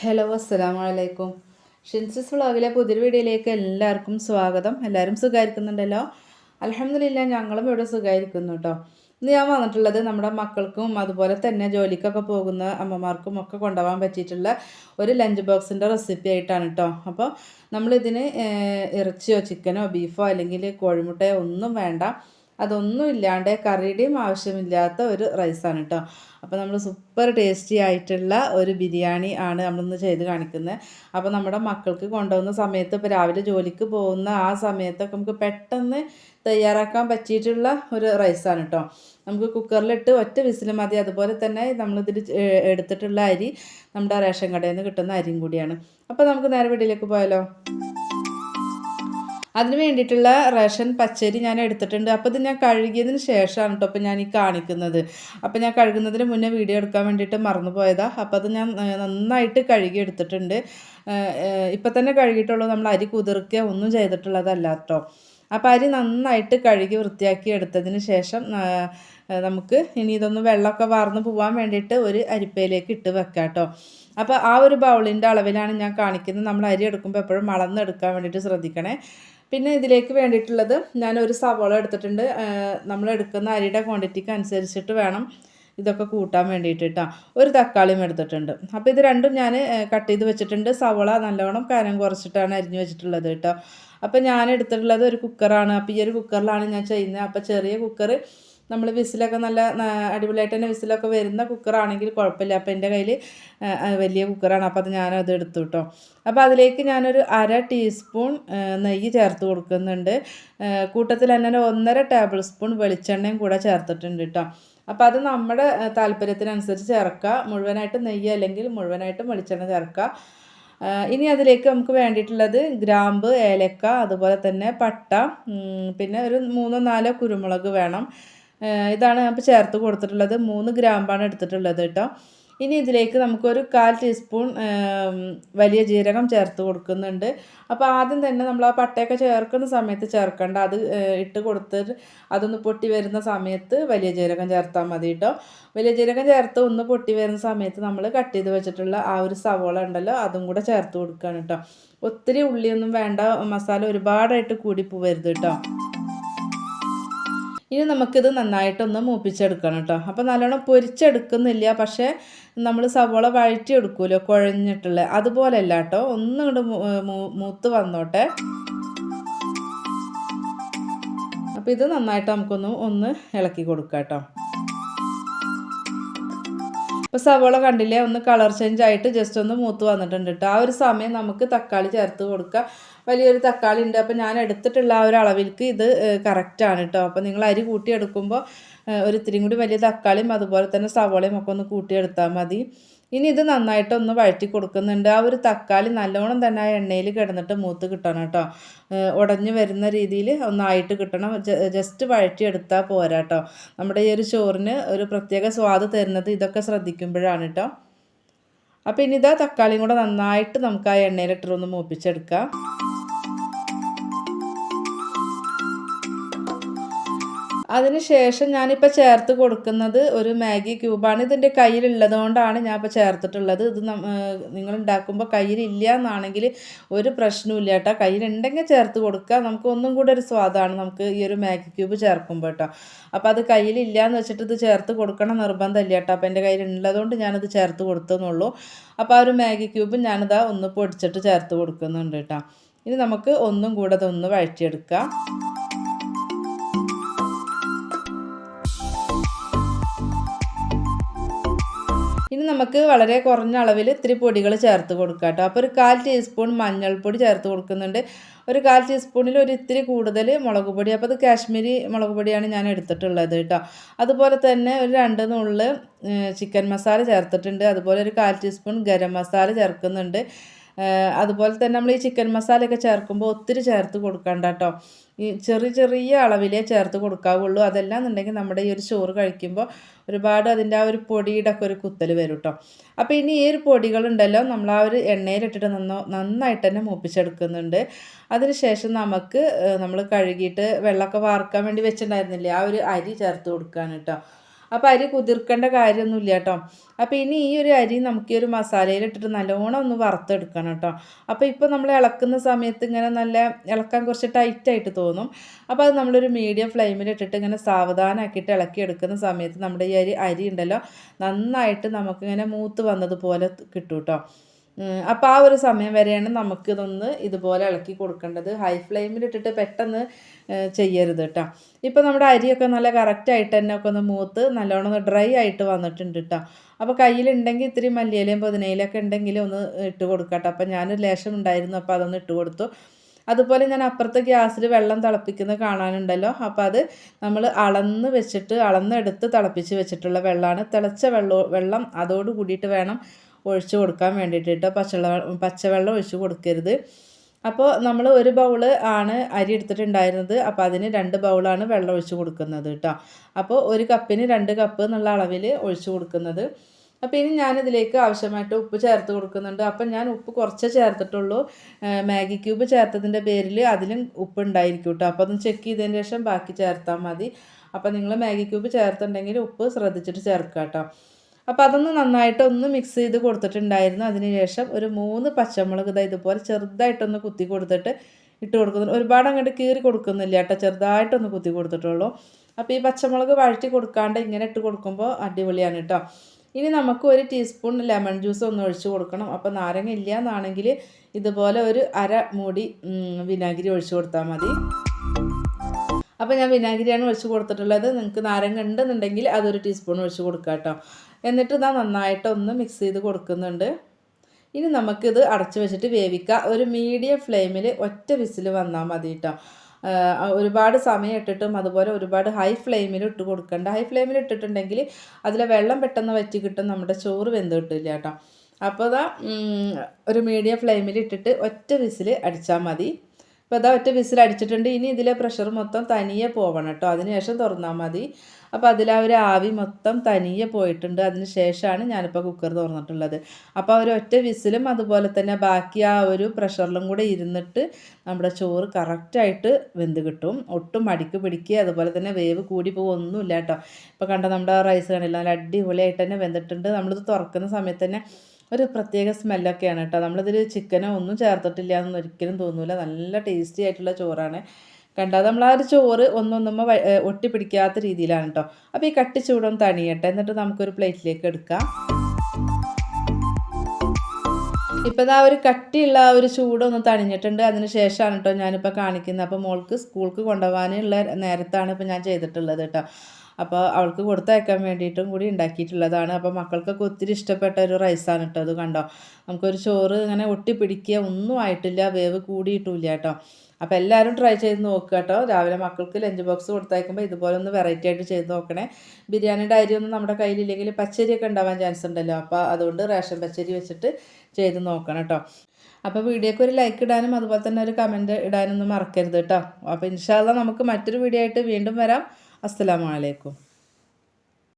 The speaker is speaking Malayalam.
ഹലോ അസ്സലാമലൈക്കും ഷിൻസിസ് വ്ളോഗിലെ പുതിയൊരു വീഡിയോയിലേക്ക് എല്ലാവർക്കും സ്വാഗതം. എല്ലാവരും സുഖമായിരിക്കുന്നുണ്ടല്ലോ? അലഹമില്ല ഞങ്ങളും ഇവിടെ സുഖമായിരിക്കുന്നു കേട്ടോ ഇന്ന് ഞാൻ വന്നിട്ടുള്ളത് നമ്മുടെ മക്കൾക്കും അതുപോലെ തന്നെ ജോലിക്കൊക്കെ പോകുന്ന അമ്മമാർക്കും ഒക്കെ കൊണ്ടുപോകാൻ പറ്റിയിട്ടുള്ള ഒരു ലഞ്ച് ബോക്സിന്റെ റെസിപ്പി ആയിട്ടാണ് കേട്ടോ അപ്പോൾ നമ്മളിതിന് ഇറച്ചിയോ ചിക്കനോ ബീഫോ അല്ലെങ്കിൽ കോഴിമുട്ടയോ ഒന്നും വേണ്ട. അതൊന്നും ഇല്ലാണ്ട് കറിയുടെയും ആവശ്യമില്ലാത്ത ഒരു റൈസാണ് കേട്ടോ അപ്പോൾ നമ്മൾ സൂപ്പർ ടേസ്റ്റി ആയിട്ടുള്ള ഒരു ബിരിയാണി ആണ് നമ്മളിന്ന് ചെയ്ത് കാണിക്കുന്നത് അപ്പോൾ നമ്മുടെ മക്കൾക്ക് കൊണ്ടുപോകുന്ന സമയത്ത് ഇപ്പോൾ രാവിലെ ജോലിക്ക് പോകുന്ന ആ സമയത്തൊക്കെ നമുക്ക് പെട്ടെന്ന് തയ്യാറാക്കാൻ പറ്റിയിട്ടുള്ള ഒരു റൈസാണ് കേട്ടോ നമുക്ക് കുക്കറിലിട്ട് ഒറ്റ വിസിൽ മതി. അതുപോലെ തന്നെ നമ്മളിതിൽ എടുത്തിട്ടുള്ള അരി നമ്മുടെ റേഷൻ കടയിൽ നിന്ന് കിട്ടുന്ന അരിയും കൂടിയാണ്. അപ്പോൾ നമുക്ക് നേരെ വീട്ടിലേക്ക് പോയാലോ? അതിന് വേണ്ടിയിട്ടുള്ള റേഷൻ പച്ചരി ഞാൻ എടുത്തിട്ടുണ്ട്. അപ്പോൾ ഇത് ഞാൻ കഴുകിയതിന് ശേഷമാണ് കേട്ടോ അപ്പോൾ ഞാൻ ഈ കാണിക്കുന്നത്. അപ്പോൾ ഞാൻ കഴുകുന്നതിന് മുന്നേ വീഡിയോ എടുക്കാൻ വേണ്ടിയിട്ട് മറന്നു പോയതാണ് അപ്പോൾ അത് ഞാൻ നന്നായിട്ട് കഴുകി എടുത്തിട്ടുണ്ട്. ഇപ്പം തന്നെ കഴുകിയിട്ടുള്ളൂ. നമ്മൾ അരി കുതിർക്കുക ഒന്നും ചെയ്തിട്ടുള്ളതല്ല കേട്ടോ അപ്പോൾ അരി നന്നായിട്ട് കഴുകി വൃത്തിയാക്കി എടുത്തതിന് ശേഷം നമുക്ക് ഇനി ഇതൊന്ന് വെള്ളമൊക്കെ വാർന്ന് പോകാൻ വേണ്ടിയിട്ട് ഒരു അരിപ്പയിലേക്ക് ഇട്ട് വെക്കാം കേട്ടോ അപ്പോൾ ആ ഒരു ബൗളിന്റെ അളവിലാണ് ഞാൻ കാണിക്കുന്നത്. നമ്മൾ അരി എടുക്കുമ്പോൾ എപ്പോഴും അളന്നെടുക്കാൻ വേണ്ടിയിട്ട് ശ്രദ്ധിക്കണേ. പിന്നെ ഇതിലേക്ക് വേണ്ടിയിട്ടുള്ളത് ഞാൻ ഒരു സവോള എടുത്തിട്ടുണ്ട്. നമ്മൾ എടുക്കുന്ന അരിയുടെ ക്വാണ്ടിറ്റിക്ക് അനുസരിച്ചിട്ട് വേണം ഇതൊക്കെ കൂട്ടാൻ വേണ്ടിയിട്ട് കേട്ടോ ഒരു തക്കാളിയും എടുത്തിട്ടുണ്ട്. അപ്പോൾ ഇത് രണ്ടും ഞാൻ കട്ട് ചെയ്ത് വെച്ചിട്ടുണ്ട്. സവോള നല്ലവണ്ണം കനം കുറച്ചിട്ടാണ് അരിഞ്ഞ് വെച്ചിട്ടുള്ളത് കേട്ടോ അപ്പോൾ ഞാൻ എടുത്തിട്ടുള്ളത് ഒരു കുക്കറാണ് അപ്പോൾ ഈ ഒരു കുക്കറിലാണ് ഞാൻ ചെയ്യുന്നത്. അപ്പോൾ ചെറിയ കുക്കർ നമ്മൾ വിസിലൊക്കെ നല്ല അടിപൊളിയായിട്ട് തന്നെ വിസിലൊക്കെ വരുന്ന കുക്കറാണെങ്കിൽ കുഴപ്പമില്ല. അപ്പോൾ എന്റെ കയ്യിൽ വലിയ കുക്കറാണ്. അപ്പോൾ അത് ഞാനത് എടുത്തു കേട്ടോ അപ്പോൾ അതിലേക്ക് ഞാനൊരു അര ടീസ്പൂൺ നെയ്യ് ചേർത്ത് കൊടുക്കുന്നുണ്ട്. കൂട്ടത്തിൽ തന്നെ ഒന്നര ടേബിൾ സ്പൂൺ വെളിച്ചെണ്ണയും കൂടെ ചേർത്തിട്ടുണ്ട് കേട്ടോ അപ്പോൾ അത് നമ്മുടെ താല്പര്യത്തിനനുസരിച്ച് ചേർക്കുക. മുഴുവനായിട്ട് നെയ്യ് അല്ലെങ്കിൽ മുഴുവനായിട്ടും വെളിച്ചെണ്ണ ചേർക്കുക. ഇനി അതിലേക്ക് നമുക്ക് വേണ്ടിയിട്ടുള്ളത് ഗ്രാമ്പ് ഏലക്ക അതുപോലെ തന്നെ പട്ട പിന്നെ ഒരു മൂന്നോ നാലോ കുരുമുളക് വേണം. ഇതാണ് ഞാൻ ഇപ്പോൾ ചേർത്ത് കൊടുത്തിട്ടുള്ളത്. മൂന്ന് ഗ്രാമ്പാണ് എടുത്തിട്ടുള്ളത് കേട്ടോ. ഇനി ഇതിലേക്ക് നമുക്കൊരു കാൽ ടീസ്പൂൺ വലിയ ജീരകം ചേർത്ത് കൊടുക്കുന്നുണ്ട്. അപ്പോൾ ആദ്യം തന്നെ നമ്മൾ ആ പട്ടയൊക്കെ ചേർക്കുന്ന സമയത്ത് ചേർക്കേണ്ട. അത് ഇട്ട് കൊടുത്തിട്ട് അതൊന്ന് പൊട്ടി വരുന്ന സമയത്ത് വലിയ ജീരകം ചേർത്താൽ മതി കേട്ടോ. വലിയ ജീരകം ചേർത്ത് ഒന്ന് പൊട്ടി വരുന്ന സമയത്ത് നമ്മൾ കട്ട് ചെയ്ത് വെച്ചിട്ടുള്ള ആ ഒരു സവോള ഉണ്ടല്ലോ അതും കൂടെ ചേർത്ത് കൊടുക്കുകയാണ് കേട്ടോ. ഒത്തിരി ഉള്ളിയൊന്നും വേണ്ട മസാല ഒരുപാടായിട്ട് കൂടി പോവരുത് കേട്ടോ. ഇനി നമുക്കിത് നന്നായിട്ടൊന്ന് മൂപ്പിച്ചെടുക്കണം കേട്ടോ അപ്പോൾ നല്ലോണം പൊരിച്ചെടുക്കുന്നില്ല പക്ഷേ നമ്മൾ സവോള വഴറ്റിയെടുക്കുമല്ലോ കുഴഞ്ഞിട്ടുള്ള. അതുപോലെയല്ല കേട്ടോ ഒന്നും ഇങ്ങോട്ട് മൂത്ത് വന്നോട്ടെ. അപ്പോൾ ഇത് നന്നായിട്ട് നമുക്കൊന്ന് ഒന്ന് ഇളക്കി കൊടുക്കാം കേട്ടോ ഇപ്പോൾ സവോള കണ്ടില്ലേ ഒന്ന് കളർ ചേഞ്ച് ആയിട്ട് ജസ്റ്റ് ഒന്ന് മൂത്ത് വന്നിട്ടുണ്ട് കേട്ടോ ആ ഒരു സമയം നമുക്ക് തക്കാളി ചേർത്ത് കൊടുക്കുക വലിയൊരു തക്കാളി ഉണ്ട് അപ്പോൾ ഞാൻ എടുത്തിട്ടുള്ള ആ ഒരു അളവിൽക്ക് ഇത് കറക്റ്റാണ് കേട്ടോ അപ്പോൾ നിങ്ങൾ അരി കൂട്ടിയെടുക്കുമ്പോൾ ഒരു ഇത്തിരി കൂടി വലിയ തക്കാളിയും അതുപോലെ തന്നെ സവോളയും ഒക്കെ ഒന്ന് കൂട്ടിയെടുത്താൽ മതി. ഇനി ഇത് നന്നായിട്ടൊന്ന് വഴറ്റി കൊടുക്കുന്നുണ്ട്. ആ ഒരു തക്കാളി നല്ലോണം തന്നെ ആ എണ്ണയിൽ കിടന്നിട്ട് മൂത്ത് കിട്ടണം കേട്ടോ ഉടഞ്ഞു വരുന്ന രീതിയിൽ ഒന്നായിട്ട് കിട്ടണം. ജസ്റ്റ് വഴറ്റിയെടുത്താൽ പോരാ കേട്ടോ നമ്മുടെ ഈ ഒരു ചോറിന് ഒരു പ്രത്യേക സ്വാദ് തരുന്നത് ഇതൊക്കെ ശ്രദ്ധിക്കുമ്പോഴാണ് കേട്ടോ അപ്പോൾ ഇനി ഇതാ തക്കാളിയും കൂടെ നന്നായിട്ട് നമുക്ക് ആ എണ്ണയിലിട്ടൊന്ന് മൂപ്പിച്ചെടുക്കാം. അതിനുശേഷം ഞാനിപ്പോൾ ചേർത്ത് കൊടുക്കുന്നത് ഒരു മാഗി ക്യൂബാണ്. ഇതിന്റെ കയ്യിലുള്ളതുകൊണ്ടാണ് ഞാൻ ഇപ്പോൾ ചേർത്തിട്ടുള്ളത്. ഇത് നിങ്ങൾ ഉണ്ടാക്കുമ്പോൾ കയ്യിലില്ല എന്നാണെങ്കിൽ ഒരു പ്രശ്നവുമില്ല കേട്ടോ. കയ്യിലുണ്ടെങ്കിൽ ചേർത്ത് കൊടുക്കുക. നമുക്ക് ഒന്നും കൂടെ ഒരു സ്വാദാണ് നമുക്ക് ഈ ഒരു മാഗി ക്യൂബ് ചേർക്കുമ്പോൾ കേട്ടോ. അപ്പോൾ അത് കയ്യിലില്ല എന്ന് വെച്ചിട്ട് ഇത് ചേർത്ത് കൊടുക്കണം നിർബന്ധമില്ല കേട്ടോ. അപ്പോൾ എന്റെ കയ്യിലുള്ളതുകൊണ്ട് ഞാനത് ചേർത്ത് കൊടുത്തെന്നുള്ളൂ. അപ്പോൾ ആ ഒരു മാഗി ക്യൂബ് ഞാനിതാ ഒന്ന് പൊടിച്ചിട്ട് ചേർത്ത് കൊടുക്കുന്നുണ്ട് കേട്ടോ. ഇനി നമുക്ക് ഒന്നും കൂടെ അതൊന്ന് വഴറ്റിയെടുക്കാം. ഇനി നമുക്ക് വളരെ കുറഞ്ഞ അളവിൽ ഇത്തിരി പൊടികൾ ചേർത്ത് കൊടുക്കാം കേട്ടോ. അപ്പോൾ ഒരു കാൽ ടീസ്പൂൺ മഞ്ഞൾപ്പൊടി ചേർത്ത് കൊടുക്കുന്നുണ്ട്. ഒരു കാൽ ടീസ്പൂണിൽ ഒരു ഇത്തിരി കൂടുതൽ മുളക് പൊടി. അപ്പോൾ അത് കാശ്മീരി മുളക് പൊടിയാണ് ഞാൻ എടുത്തിട്ടുള്ളത് കേട്ടോ. അതുപോലെ തന്നെ ഒരു രണ്ട് നുള്ളിൽ ചിക്കൻ മസാല ചേർത്തിട്ടുണ്ട്. അതുപോലെ ഒരു കാൽ ടീസ്പൂൺ ഗരം മസാല ചേർക്കുന്നുണ്ട്. അതുപോലെ തന്നെ നമ്മൾ ഈ ചിക്കൻ മസാലയൊക്കെ ചേർക്കുമ്പോൾ ഒത്തിരി ചേർത്ത് കൊടുക്കണ്ട കേട്ടോ ഈ ചെറിയ ചെറിയ അളവിലേ ചേർത്ത് കൊടുക്കാവുള്ളൂ. അതെല്ലാം എന്നുണ്ടെങ്കിൽ നമ്മുടെ ഈ ഒരു ചോറ് കഴിക്കുമ്പോൾ ഒരുപാട് അതിന്റെ ആ ഒരു പൊടിയുടെ ഒക്കെ ഒരു കുത്തൽ വരും കേട്ടോ അപ്പോൾ ഇനി ഈ ഒരു പൊടികളുണ്ടല്ലോ നമ്മൾ ആ ഒരു എണ്ണയിലിട്ടിട്ട് നന്നോ നന്നായിട്ട് തന്നെ മൂപ്പിച്ചെടുക്കുന്നുണ്ട്. അതിനുശേഷം നമുക്ക് നമ്മൾ കഴുകിയിട്ട് വെള്ളമൊക്കെ വാർക്കാൻ വേണ്ടി വെച്ചിട്ടുണ്ടായിരുന്നില്ലേ ആ ഒരു അരി ചേർത്ത് കൊടുക്കാൻ കേട്ടോ അപ്പോൾ അരി കുതിർക്കേണ്ട കാര്യമൊന്നുമില്ല കേട്ടോ. അപ്പോൾ ഇനി ഈ ഒരു അരി നമുക്ക് ഈ ഒരു മസാലയിലിട്ടിട്ട് നല്ലോണം ഒന്ന് വറുത്തെടുക്കണം കേട്ടോ. അപ്പോൾ ഇപ്പോൾ നമ്മൾ ഇളക്കുന്ന സമയത്ത് ഇങ്ങനെ നല്ല ഇളക്കാൻ കുറച്ച് ടൈറ്റായിട്ട് തോന്നും. അപ്പോൾ അത് നമ്മളൊരു മീഡിയം ഫ്ലെയിമിലിട്ടിട്ട് ഇങ്ങനെ സാവധാനമാക്കിയിട്ട് ഇളക്കി എടുക്കുന്ന സമയത്ത് നമ്മുടെ ഈ അരി അരി ഉണ്ടല്ലോ നന്നായിട്ട് നമുക്കിങ്ങനെ മൂത്ത് വന്നതുപോലെ കിട്ടും കേട്ടോ അപ്പോൾ ആ ഒരു സമയം വരെയാണ് നമുക്ക് നമുക്കിതൊന്ന് ഇതുപോലെ ഇളക്കി കൊടുക്കേണ്ടത്. ഹൈ ഫ്ലെയിമിലിട്ടിട്ട് പെട്ടെന്ന് ചെയ്യരുത് കേട്ടോ ഇപ്പോൾ നമ്മുടെ അരിയൊക്കെ നല്ല കറക്റ്റായിട്ട് തന്നെ ഒക്കെ ഒന്ന് മൂത്ത് നല്ലോണം ഒന്ന് ഡ്രൈ ആയിട്ട് വന്നിട്ടുണ്ട് കേട്ടോ അപ്പോൾ കയ്യിലുണ്ടെങ്കിൽ ഇത്തിരി മല്ലിയിലയും പുതിനയിലൊക്കെ ഉണ്ടെങ്കിൽ ഒന്ന് ഇട്ട് കൊടുക്കട്ടെ അപ്പോൾ ഞാനൊരു ലേശം ഉണ്ടായിരുന്നു അപ്പോൾ അതൊന്ന് ഇട്ട് കൊടുത്തു. അതുപോലെ ഞാൻ അപ്പുറത്തെ ഗ്യാസിൽ വെള്ളം തിളപ്പിക്കുന്നത് കാണാനുണ്ടല്ലോ. അപ്പോൾ അത് നമ്മൾ അളന്ന് വെച്ചിട്ട് അളന്നെടുത്ത് തിളപ്പിച്ച് വെച്ചിട്ടുള്ള വെള്ളമാണ്. തിളച്ച വെള്ളം വെള്ളം അതോട് കൂടിയിട്ട് വേണം ഒഴിച്ച് കൊടുക്കാൻ വേണ്ടിയിട്ട് കേട്ടോ പച്ചവെള്ളം പച്ചവെള്ളം ഒഴിച്ച് കൊടുക്കരുത്. അപ്പോൾ നമ്മൾ ഒരു ബൗൾ ആണ് അരി എടുത്തിട്ടുണ്ടായിരുന്നത്. അപ്പോൾ അതിന് രണ്ട് ബൗളാണ് വെള്ളം ഒഴിച്ച് കൊടുക്കുന്നത് കേട്ടോ അപ്പോൾ ഒരു കപ്പിന് രണ്ട് കപ്പ് എന്നുള്ള അളവിൽ ഒഴിച്ച് കൊടുക്കുന്നത്. അപ്പോൾ ഇനി ഞാനിതിലേക്ക് ആവശ്യമായിട്ട് ഉപ്പ് ചേർത്ത് കൊടുക്കുന്നുണ്ട്. അപ്പം ഞാൻ ഉപ്പ് കുറച്ചേ ചേർത്തിട്ടുള്ളൂ. മാഗി ക്യൂബ് ചേർത്തതിന്റെ പേരിൽ അതിലും ഉപ്പ് ഉണ്ടായിരിക്കും കേട്ടോ അപ്പോൾ അതൊന്ന് ചെക്ക് ചെയ്തതിന് ശേഷം ബാക്കി ചേർത്താൽ മതി. അപ്പോൾ നിങ്ങൾ മാഗി ക്യൂബ് ചേർത്തുണ്ടെങ്കിൽ ഉപ്പ് ശ്രദ്ധിച്ചിട്ട് ചേർക്കാം കേട്ടോ അപ്പോൾ അതൊന്ന് നന്നായിട്ട് ഒന്ന് മിക്സ് ചെയ്ത് കൊടുത്തിട്ടുണ്ടായിരുന്നു. അതിനുശേഷം ഒരു മൂന്ന് പച്ചമുളക് ഇതാ ഇതുപോലെ ചെറുതായിട്ടൊന്ന് കുത്തി കൊടുത്തിട്ട് ഇട്ട് കൊടുക്കുന്നു. ഒരുപാട് അങ്ങോട്ട് കീറി കൊടുക്കുന്നില്ല കേട്ടോ. ചെറുതായിട്ടൊന്ന് കുത്തി കൊടുത്തിട്ടുള്ളൂ. അപ്പോൾ ഈ പച്ചമുളക് വഴറ്റി കൊടുക്കാണ്ട് ഇങ്ങനെ ഇട്ട് കൊടുക്കുമ്പോൾ അടിപൊളിയാണ് കേട്ടോ. ഇനി നമുക്ക് ഒരു ടീസ്പൂൺ ലെമൺ ജ്യൂസ് ഒന്ന് ഒഴിച്ച് കൊടുക്കണം. അപ്പോൾ നാരങ്ങ ഇല്ല എന്നാണെങ്കിൽ ഇതുപോലെ ഒരു അര മൂടി വിനാഗിരി ഒഴിച്ച് കൊടുത്താൽ മതി. അപ്പോൾ ഞാൻ വിനാഗിരിയാണ് ഒഴിച്ച് കൊടുത്തിട്ടുള്ളത്. നിങ്ങൾക്ക് നാരങ്ങ ഉണ്ടെന്നുണ്ടെങ്കിൽ അതൊരു ടീസ്പൂൺ ഒഴിച്ച് കൊടുക്കാം കേട്ടോ എന്നിട്ട് ഇതാ നന്നായിട്ട് ഒന്ന് മിക്സ് ചെയ്ത് കൊടുക്കുന്നുണ്ട്. ഇനി നമുക്കിത് അടച്ച് വെച്ചിട്ട് വേവിക്കാം. ഒരു മീഡിയം ഫ്ലെയിമിൽ ഒറ്റ വിസിൽ വന്നാൽ മതി കേട്ടോ ഒരുപാട് സമയം ഇട്ടിട്ടും അതുപോലെ ഒരുപാട് ഹൈ ഫ്ലെയിമിൽ ഇട്ട് കൊടുക്കേണ്ട. ഹൈ ഫ്ലെയിമിൽ ഇട്ടിട്ടുണ്ടെങ്കിൽ അതിലെ വെള്ളം പെട്ടെന്ന് വറ്റി കിട്ടും. നമ്മുടെ ചോറ് വെന്ത് കിട്ടില്ല കേട്ടോ. അപ്പോൾ അതാ ഒരു മീഡിയം ഫ്ലെയിമിൽ ഇട്ടിട്ട് ഒറ്റ വിസിൽ അടിച്ചാൽ മതി. അപ്പോൾ അതാ ഒറ്റ വിസിൽ അടിച്ചിട്ടുണ്ട്. ഇനി ഇതിലെ പ്രഷർ മൊത്തം തനിയെ പോവണം കേട്ടോ അതിനുശേഷം തുറന്നാൽ മതി. അപ്പോൾ അതിൽ ഒരു ആവി മൊത്തം തനിയെ പോയിട്ടുണ്ട്. അതിന് ശേഷമാണ് ഞാനിപ്പോൾ കുക്കർ തുറന്നിട്ടുള്ളത്. അപ്പോൾ ഒരു ഒറ്റ വിസിലും അതുപോലെ തന്നെ ബാക്കി ആ ഒരു പ്രഷറിലും കൂടെ ഇരുന്നിട്ട് നമ്മുടെ ചോറ് കറക്റ്റായിട്ട് വെന്ത് കിട്ടും. ഒട്ടും മടിക്ക് പിടിക്കുക അതുപോലെ തന്നെ വേവ് കൂടി പോകുമൊന്നുമില്ല കേട്ടോ ഇപ്പോൾ കണ്ട നമ്മുടെ റൈസ് കണ്ടില്ല? നല്ല അടിപൊളിയായിട്ട് തന്നെ വെന്തിട്ടുണ്ട്. നമ്മളിത് തുറക്കുന്ന സമയത്ത് തന്നെ ഒരു പ്രത്യേക സ്മെല്ലൊക്കെയാണ് കേട്ടോ. നമ്മളിതിൽ ചിക്കനോ ഒന്നും ചേർത്തിട്ടില്ല എന്നൊന്നും ഒരിക്കലും തോന്നില്ല നല്ല ടേസ്റ്റി ആയിട്ടുള്ള ചോറാണ്. കണ്ടോ? നമ്മൾ ആ ഒരു ചോറ് ഒന്നൊന്നുമ്മ ഒട്ടിപ്പിടിക്കാത്ത രീതിയിലാണ് കേട്ടോ. അപ്പോൾ ഈ കട്ടി ചൂടൊന്ന് തണിയട്ടെ. എന്നിട്ട് നമുക്കൊരു പ്ലേറ്റിലേക്ക് എടുക്കാം. ഇപ്പോൾ ആ ഒരു കട്ടിയുള്ള ആ ഒരു ചൂടൊന്ന് തണിഞ്ഞിട്ടുണ്ട്. അതിന് ശേഷമാണ് കേട്ടോ ഞാനിപ്പോൾ കാണിക്കുന്നത്. അപ്പോൾ മോൾക്ക് സ്കൂൾക്ക് കൊണ്ടുപോകാനുള്ള നേരത്താണ് ഇപ്പോൾ ഞാൻ ചെയ്തിട്ടുള്ളത് കേട്ടോ. അപ്പോൾ അവൾക്ക് കൊടുത്തയക്കാൻ വേണ്ടിയിട്ടും കൂടി ഉണ്ടാക്കിയിട്ടുള്ളതാണ്. അപ്പോൾ മക്കൾക്കൊക്കെ ഒത്തിരി ഇഷ്ടപ്പെട്ട ഒരു റൈസാണ് കേട്ടോ അത് കണ്ടോ? നമുക്കൊരു ചോറ് ഇങ്ങനെ ഒട്ടിപ്പിടിക്കുക ഒന്നും ആയിട്ടില്ല വേവ് കൂടിയിട്ടില്ല കേട്ടോ. അപ്പോൾ എല്ലാവരും ട്രൈ ചെയ്ത് നോക്കുക കേട്ടോ. രാവിലെ മക്കൾക്ക് ലഞ്ച് ബോക്സ് കൊടുത്തയക്കുമ്പോൾ ഇതുപോലെ ഒന്ന് വെറൈറ്റി ആയിട്ട് ചെയ്ത് നോക്കണേ. ബിരിയാണിയുടെ അരി ഒന്നും നമ്മുടെ കയ്യിലില്ലെങ്കിൽ പച്ചരിയൊക്കെ ഉണ്ടാവാൻ ചാൻസ് ഉണ്ടല്ലോ. അപ്പോൾ അതുകൊണ്ട് റേഷൻ പച്ചരി വെച്ചിട്ട് ചെയ്ത് നോക്കണം കേട്ടോ. അപ്പോൾ വീഡിയോക്ക് ഒരു ലൈക്ക് ഇടാനും അതുപോലെ തന്നെ ഒരു കമന്റ് ഇടാനൊന്നും മറക്കരുത് കേട്ടോ. അപ്പോൾ ഇൻഷാല്ല നമുക്ക് മറ്റൊരു വീഡിയോ ആയിട്ട് വീണ്ടും വരാം. അസ്സലാമലൈക്കും